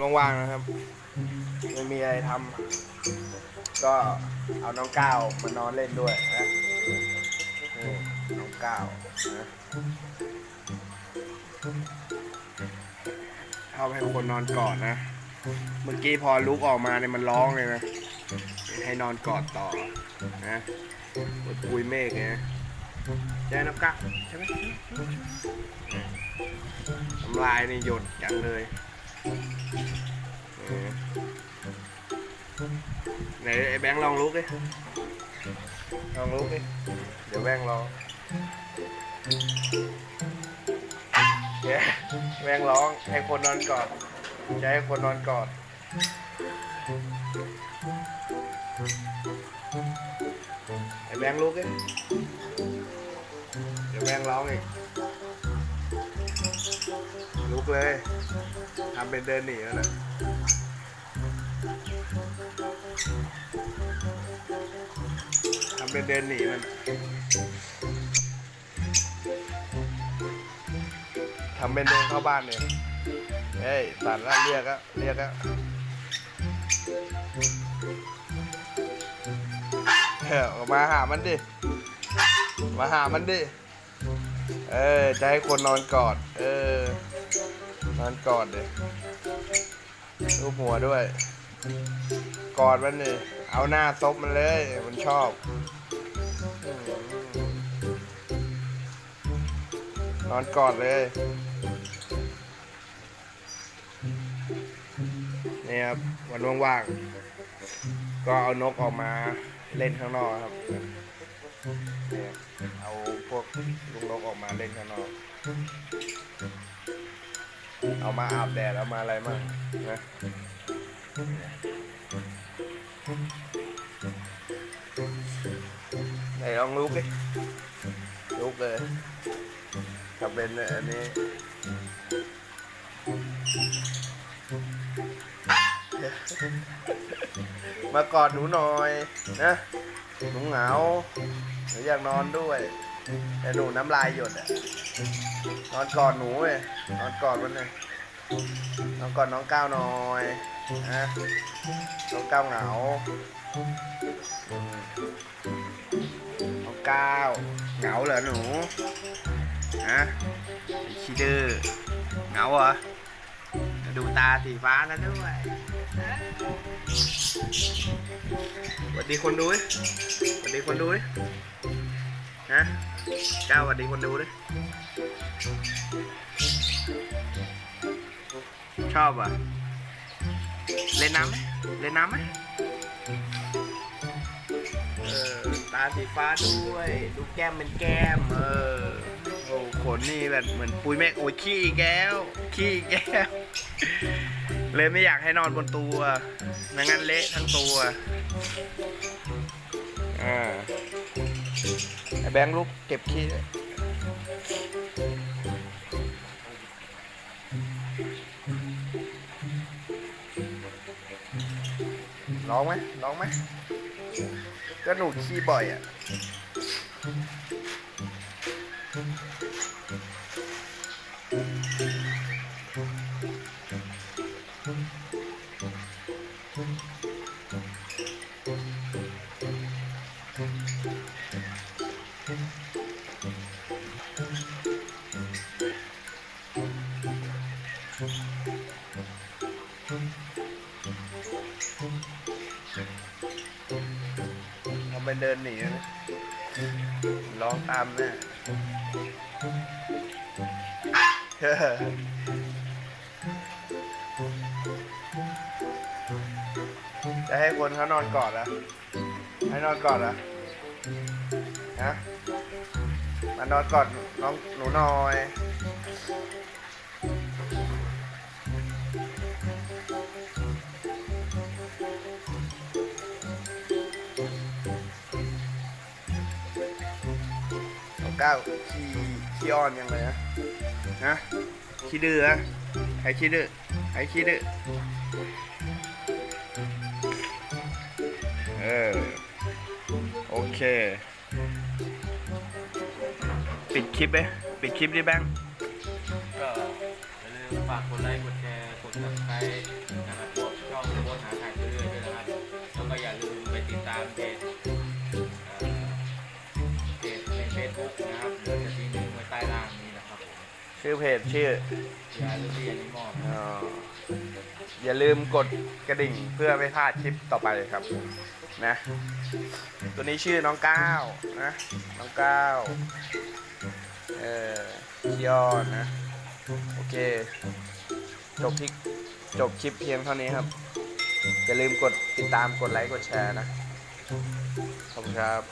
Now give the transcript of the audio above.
ว่างๆนะครับไม่มีอะไรทำก็เอาน้องก้าวมานอนเล่นด้วยนะนี่น้องก้าวนะชอบให้คนนอนกอดนะ เมื่อกี้พอลุกออกมาเนี่ยมันร้องเลยนะ ให้นอนกอดต่อนะบนปุยเมฆไงใช่น้องก้าวใช่ไหมน้ำลายนี่หยดจังเลย เออไหนไอ้แบงค์ลองลุกดิลองลุกดิเดี๋ยวแบงค์ลอ ทำเป็นเดินหนีแล้วนะทำเป็นเดินหนีมันทำเป็นเดินเข้าบ้านเนี่ยเฮ้ยตัดแล้วเรียกอะเรียกอะเฮ้ยออกมาหามันดิ มาหามันดิ เออ จะให้คนนอนกอด เออ นอนกอดเลยรูปหัวด้วย กอดมันดิเอาหน้าซบมันเลย มันชอบ นอนกอดเลยนี่ครับวันว่างๆ ก็เอานกออกมาเล่นข้างนอกครับเนี่ยเอาพวกลูกนกออกมาเล่นข้างนอก เอามาอาบแดดเอามาอะไรมั่งนะไหนลองลุกดิลุกเลยถ้าเป็นอันนี้มากอดหนูหน่อยนะหนูเหงาหนูอยากนอนด้วย แต่หนูน้ำลายหยดอะนอนกอดหนูเว้ยนอนกอดมันเลย น้อนกอดน้องก้าวหน่อยนะน้องก้าวเหงาน้องก้าวเหงาเหรอหนูฮะไอ้ขี้ดื้อเหงาเหรอดูตาสีฟ้าแล้วด้วยสวัสดีคนดูสวัสดีคนดูดิฮะก้าวสวัสดีคนดูดิ ชอบอะ เล่นน้ำไหมเล่นน้ำไหมเออ ตาสีฟ้าด้วย ดูแก้มเป็นแก้ม เออ โอ้ขนนี่แบบเหมือนปุยเมฆโอ้ยขี้แก้ว ขี้แก้ว เลยไม่อยากให้นอนบนตัวไม่งั้นเละทั้งตัวอ่าไอแบงค์ลูกเก็บขี้ ร้องไหมร้องไหมก็หนูขี้บ่อยอะ เราไปเดินหนีนะร้องตามแน่จะให้คนเขานอนกอดอะให้นอนกอดอะฮะมานอนกอดน้องหนูหน่อย น้องก้าขี้ขี้อ้อนยังเลยนะฮะขี้ดื้ออะใครขี้ดื้อใครขี้ดื้อเออโอเค ปิดคลิปไหมปิดคลิปดิแบงค์ก็อย่าลืมฝากกดไลค์กดแชร์กด subscribe นะครั ชื่อเพจชื่ออย่าลืมที่อันนี้มอบอ๋ออย่าลืมกดกระดิ่งเพื่อไม่พลาดคลิปต่อไปครับ นะ ตัวนี้ชื่อน้องก้าวนะ น้องก้าวเออคิออนนะ โอเค จบที่จบคลิปเพียงเท่านี้ครับ อย่าลืมกดติดตามกดไลค์กดแชร์นะ ขอบคุณครับ